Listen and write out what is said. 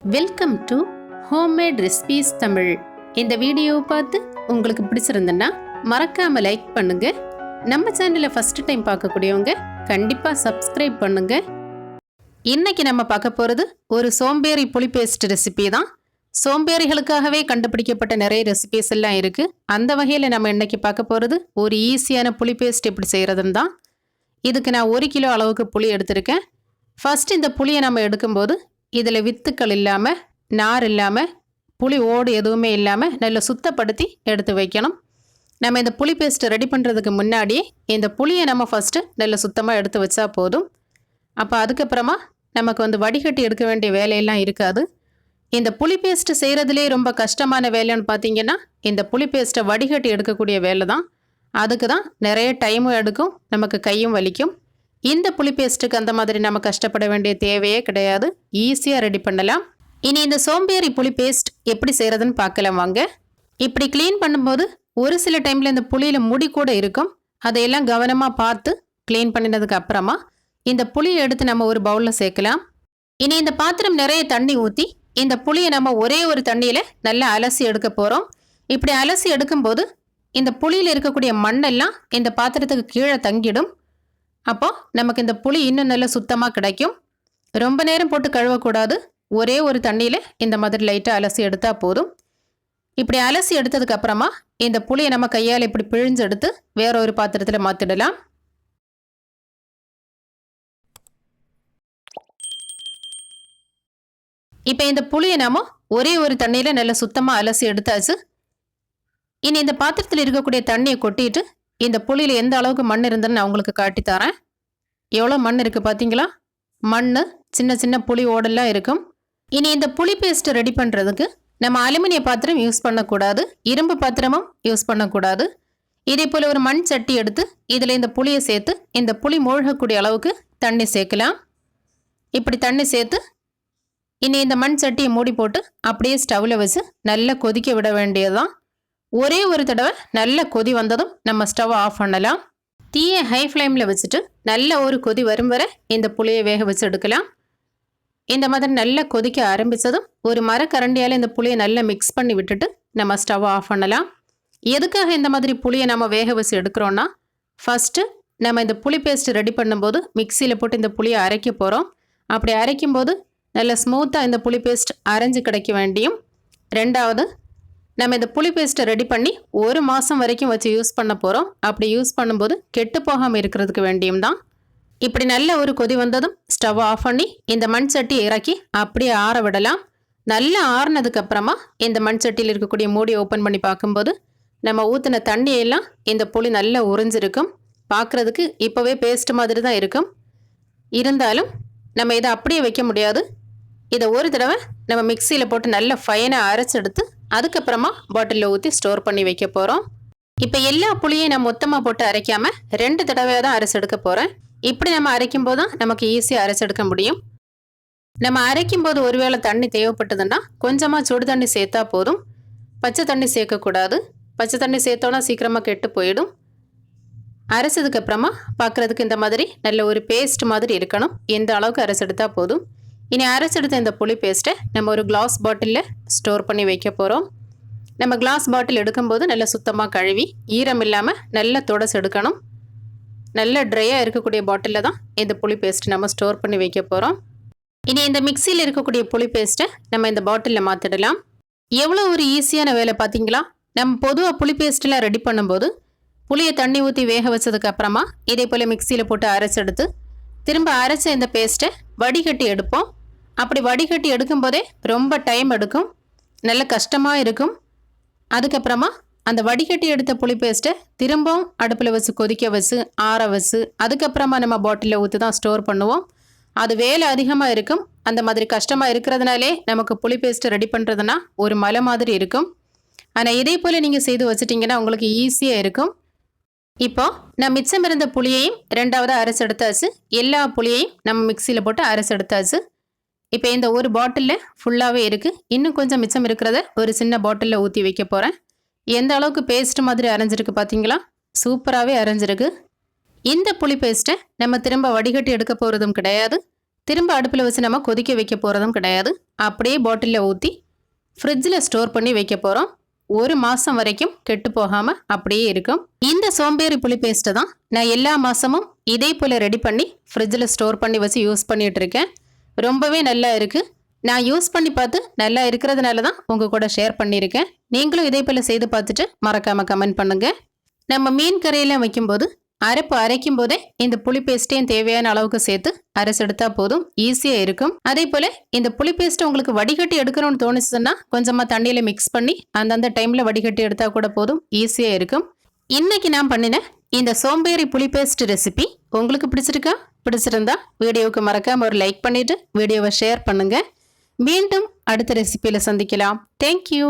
Welcome to homemade recipes Tamil இந்த வீடியோவை பார்த்து உங்களுக்கு பிடிச்சிருந்தேன்னா மறக்காம லைக் பண்ணுங்க. நம்ம சேனலை ஃபர்ஸ்ட் டைம் பார்க்கக்கூடியவங்க கண்டிப்பாக சப்ஸ்கிரைப் பண்ணுங்க. இன்னைக்கு நம்ம பார்க்க போகிறது ஒரு சோம்பேறி புளி பேஸ்ட் ரெசிபி தான். சோம்பேறிகளுக்காகவே கண்டுபிடிக்கப்பட்ட நிறைய ரெசிபிஸ் எல்லாம் இருக்கு. அந்த வகையில் நம்ம இன்னைக்கு பார்க்க போகிறது ஒரு ஈஸியான புளி பேஸ்ட் எப்படி செய்கிறதுன்னு தான். இதுக்கு நான் ஒரு கிலோ அளவுக்கு புளி எடுத்திருக்கேன். ஃபஸ்ட் இந்த புளியை நம்ம எடுக்கும்போது இதில் வித்துக்கள் இல்லாமல் நார் இல்லாமல் புளி ஓடு எதுவுமே இல்லாமல் நல்லா சுத்தப்படுத்தி எடுத்து வைக்கணும். நம்ம இந்த புளி பேஸ்ட்டை ரெடி பண்ணுறதுக்கு முன்னாடி இந்த புளியை நம்ம ஃபஸ்ட்டு நல்லா சுத்தமாக எடுத்து வச்சா போதும். அப்போ அதுக்கப்புறமா நமக்கு வந்து வடிகட்டி எடுக்க வேண்டிய வேலையெல்லாம் இருக்காது. இந்த புளி பேஸ்ட்டு செய்கிறதுலே ரொம்ப கஷ்டமான வேலைன்னு பார்த்தீங்கன்னா இந்த புளி பேஸ்ட்டை வடிகட்டி எடுக்கக்கூடிய வேலை தான் அதுக்கு தான் நிறைய டைமும் எடுக்கும் நமக்கு கையும் வலிக்கும். இந்த புளி பேஸ்ட்டுக்கு அந்த மாதிரி நம்ம கஷ்டப்பட வேண்டிய தேவையே கிடையாது. ஈஸியாக ரெடி பண்ணலாம். இனி இந்த சோம்பேறி புளி பேஸ்ட் எப்படி செய்கிறதுன்னு பார்க்கலாம் வாங்க. இப்படி க்ளீன் பண்ணும்போது ஒரு சில டைமில் இந்த புளியில் முடி கூட இருக்கும். அதையெல்லாம் கவனமாக பார்த்து க்ளீன் பண்ணினதுக்கு அப்புறமா இந்த புளியை எடுத்து நம்ம ஒரு பவுலில் சேர்க்கலாம். இனி இந்த பாத்திரம் நிறைய தண்ணி ஊற்றி இந்த புளியை நம்ம ஒரே ஒரு தண்ணியில் நல்லா அலசி எடுக்க போகிறோம் இப்படி அலசி எடுக்கும்போது இந்த புளியில் இருக்கக்கூடிய மண்ணெல்லாம் இந்த பாத்திரத்துக்கு கீழே தங்கிடும். அப்போ நமக்கு இந்த புளி இன்னும் நல்லா சுத்தமாக கிடைக்கும். ரொம்ப நேரம் போட்டு கழுவக்கூடாது. ஒரே ஒரு தண்ணியில் இந்த மாதிரி லைட்டாக அலசி எடுத்தால் போதும். இப்படி அலசி எடுத்ததுக்கு அப்புறமா இந்த புளியை நம்ம கையால் இப்படி பிழிஞ்சு எடுத்து வேற ஒரு பாத்திரத்தில் மாற்றிடலாம் இப்போ இந்த புளியை நாம ஒரே ஒரு தண்ணியில் நல்லா சுத்தமாக அலசி எடுத்தாச்சு. இனி இந்த பாத்திரத்தில் இருக்கக்கூடிய தண்ணியை கொட்டிட்டு இந்த புளியில் எந்த அளவுக்கு மண் இருந்ததுன்னு நான் உங்களுக்கு காட்டி தரேன். எவ்வளோ மண் இருக்குது பார்த்தீங்களா? மண் சின்ன சின்ன புளி ஓடெல்லாம் இருக்கும். இனி இந்த புளி பேஸ்ட்டை ரெடி பண்ணுறதுக்கு நம்ம அலுமினிய பாத்திரம் யூஸ் பண்ணக்கூடாது. இரும்பு பாத்திரமும் யூஸ் பண்ணக்கூடாது. இதே போல் ஒரு மண் சட்டி எடுத்து இதில் இந்த புளியை சேர்த்து இந்த புளி மூழ்கக்கூடிய அளவுக்கு தண்ணி சேர்க்கலாம். இப்படி தண்ணி சேர்த்து இனி இந்த மண் சட்டியை மூடி போட்டு அப்படியே ஸ்டவ்வில் வச்சு நல்லா கொதிக்க விட வேண்டியதுதான். ஒரே ஒரு தடவை நல்ல கொதி வந்ததும் நம்ம ஸ்டவ் ஆஃப் பண்ணலாம். தீயை ஹை ஃப்ளேமில் வச்சுட்டு நல்ல ஒரு கொதி வரும் வரை இந்த புளியை வேக வச்சு எடுக்கலாம். இந்த மாதிரி நல்லா கொதிக்க ஆரம்பித்ததும் ஒரு மரக்கரண்டியால் இந்த புளியை நல்லா மிக்ஸ் பண்ணி விட்டுட்டு நம்ம ஸ்டவ் ஆஃப் பண்ணலாம். எதுக்காக இந்த மாதிரி புளியை நம்ம வேக வச்சு எடுக்கிறோன்னா ஃபஸ்ட்டு நம்ம இந்த புளி பேஸ்ட் ரெடி பண்ணும்போது மிக்சியில் போட்டு இந்த புளியை அரைக்க போகிறோம் அப்படி அரைக்கும்போது நல்ல ஸ்மூத்தாக இந்த புளி பேஸ்ட் அரைஞ்சு கிடைக்க வேண்டியும். ரெண்டாவது நம்ம இந்த புளி பேஸ்ட்டை ரெடி பண்ணி ஒரு மாதம் வரைக்கும் வச்சு யூஸ் பண்ண போகிறோம் அப்படி யூஸ் பண்ணும்போது கெட்டு போகாமல் இருக்கிறதுக்கு வேண்டியும் தான். இப்படி நல்ல ஒரு கொதி வந்ததும் ஸ்டவ் ஆஃப் பண்ணி இந்த மண் சட்டி இறக்கி அப்படியே ஆற விடலாம். நல்லா ஆறுனதுக்கு அப்புறமா இந்த மண் சட்டியில் இருக்கக்கூடிய மூடி ஓப்பன் பண்ணி பார்க்கும்போது நம்ம ஊற்றின தண்ணியெல்லாம் இந்த புளி நல்லா உறிஞ்சிருக்கும். பார்க்குறதுக்கு இப்போவே பேஸ்ட் மாதிரி தான் இருக்கும். இருந்தாலும் நம்ம இதை அப்படியே வைக்க முடியாது. இதை ஒரு தடவை நம்ம மிக்சியில் போட்டு நல்லா ஃபைனாக அரைச்செடுத்து அதுக்கப்புறமா பாட்டிலில் ஊற்றி ஸ்டோர் பண்ணி வைக்க போகிறோம் இப்போ எல்லா புளியையும் நான் மொத்தமாக போட்டு அரைக்காமல் ரெண்டு தடவையாக தான் அரைச்செடுக்க போகிறேன் இப்படி நம்ம அரைக்கும் போது தான் நமக்கு ஈஸியாக அரைச்செடுக்க முடியும். நம்ம அரைக்கும் போது ஒருவேளை தண்ணி தேவைப்பட்டதுன்னா கொஞ்சமாக சுடு தண்ணி சேர்த்தா போதும். பச்சை தண்ணி சேர்க்கக்கூடாது. பச்சை தண்ணி சேர்த்தோன்னா சீக்கிரமாக கெட்டு போயிடும். அரைச்சதுக்கப்புறமா பார்க்குறதுக்கு இந்த மாதிரி நல்ல ஒரு பேஸ்ட் மாதிரி இருக்கணும். எந்த அளவுக்கு அரைச்செடுத்தா போதும். இனி அரைச்செடுத்த இந்த புளி பேஸ்ட்டை நம்ம ஒரு கிளாஸ் பாட்டிலில் ஸ்டோர் பண்ணி வைக்க போகிறோம் நம்ம கிளாஸ் பாட்டில் எடுக்கும்போது நல்லா சுத்தமாக கழுவி ஈரம் இல்லாமல் நல்லா துடைச்சி எடுக்கணும். நல்ல ட்ரையாக இருக்கக்கூடிய பாட்டிலில் தான் இந்த புளி பேஸ்ட் நம்ம ஸ்டோர் பண்ணி வைக்க போகிறோம் இனி இந்த மிக்சியில் இருக்கக்கூடிய புளி பேஸ்ட்டை நம்ம இந்த பாட்டிலில் மாற்றிடலாம் எவ்வளோ ஒரு ஈஸியான வேலை பார்த்தீங்களா நம்ம பொதுவாக புளி பேஸ்ட்டெலாம் ரெடி பண்ணும்போது புளியை தண்ணி ஊற்றி வேக வச்சதுக்கப்புறமா இதே போல் மிக்சியில் போட்டு அரைச்செடுத்து திரும்ப அரைச்ச இந்த பேஸ்ட்டை வடிகட்டி எடுப்போம். அப்படி வடிகட்டி எடுக்கும்போதே ரொம்ப டைம் எடுக்கும். நல்ல கஷ்டமாக இருக்கும். அதுக்கப்புறமா அந்த வடிகட்டி எடுத்த புளி பேஸ்ட்டை திரும்பவும் அடுப்பில் வச்சு கொதிக்க வச்சு ஆற வச்சு அதுக்கப்புறமா நம்ம பாட்டிலில் ஊற்றி தான் ஸ்டோர் பண்ணுவோம். அது வேலை அதிகமாக இருக்கும். அந்த மாதிரி கஷ்டமாக இருக்கிறதுனாலே நமக்கு புளி பேஸ்ட்டு ரெடி பண்ணுறதுனா ஒரு மலை மாதிரி இருக்கும். ஆனால் இதே போல் நீங்கள் செய்து வச்சிட்டிங்கன்னா உங்களுக்கு ஈஸியாக இருக்கும். இப்போ நான் மிச்சம் இருந்த புளியையும் ரெண்டாவது அரைச்செடுத்தாச்சு எல்லா புளியையும் நம்ம மிக்சியில் போட்டு அரைச்செடுத்தாச்சு இப்போ இந்த ஒரு பாட்டிலில் ஃபுல்லாகவே இருக்குது இன்னும் கொஞ்சம் மிச்சம் இருக்கிறத ஒரு சின்ன பாட்டிலில் ஊற்றி வைக்க போகிறேன் எந்த அளவுக்கு பேஸ்ட் மாதிரி அரைஞ்சிருக்கு பார்த்தீங்களா சூப்பராகவே அரைஞ்சிருக்கு. இந்த புளி பேஸ்ட்டை நம்ம திரும்ப வடிகட்டி எடுக்க போகிறதும் கிடையாது. திரும்ப அடுப்பில் வச்சு நம்ம கொதிக்க வைக்க போகிறதும் கிடையாது. அப்படியே பாட்டிலில் ஊற்றி ஃப்ரிட்ஜில் ஸ்டோர் பண்ணி வைக்க போகிறோம் ஒரு மாதம் வரைக்கும் கெட்டு போகாமல் அப்படியே இருக்கும். இந்த சோம்பேறி புளி பேஸ்ட்டை தான் நான் எல்லா மாதமும் இதே போல் ரெடி பண்ணி ஃப்ரிட்ஜில் ஸ்டோர் பண்ணி வச்சு யூஸ் பண்ணிகிட்டு இருக்கேன். ரொம்பவே நல்லா இருக்குது நான் யூஸ் பண்ணி பார்த்து நல்லா இருக்கிறதுனால தான் உங்கள் கூட ஷேர் பண்ணியிருக்கேன். நீங்களும் இதே போல் செய்து பார்த்துட்டு மறக்காமல் கமெண்ட் பண்ணுங்கள் நம்ம மீன் கறியெல்லாம் வைக்கும்போது அரைப்பு அரைக்கும் போதே இந்த புளி பேஸ்ட்டையும் தேவையான அளவுக்கு சேர்த்து அரைச்செடுத்தா போதும் ஈஸியாக இருக்கும். அதே போல் இந்த புளி பேஸ்ட்டு உங்களுக்கு வடிகட்டி எடுக்கணும்னு தோணுச்சுன்னா கொஞ்சமாக தண்ணியில் மிக்ஸ் பண்ணி அந்தந்த டைமில் வடிகட்டி எடுத்தால் கூட போதும் ஈஸியாக இருக்கும். இன்றைக்கி நான் பண்ணின இந்த சோம்பேறி புளி பேஸ்ட் ரெசிபி உங்களுக்கு பிடிச்சிருக்கா? பிடிச்சிருந்தா வீடியோவுக்கு மறக்காமல் ஒரு லைக் பண்ணிவிட்டு வீடியோவை ஷேர் பண்ணுங்கள் மீண்டும் அடுத்த ரெசிபியில் சந்திக்கலாம். தேங்க்யூ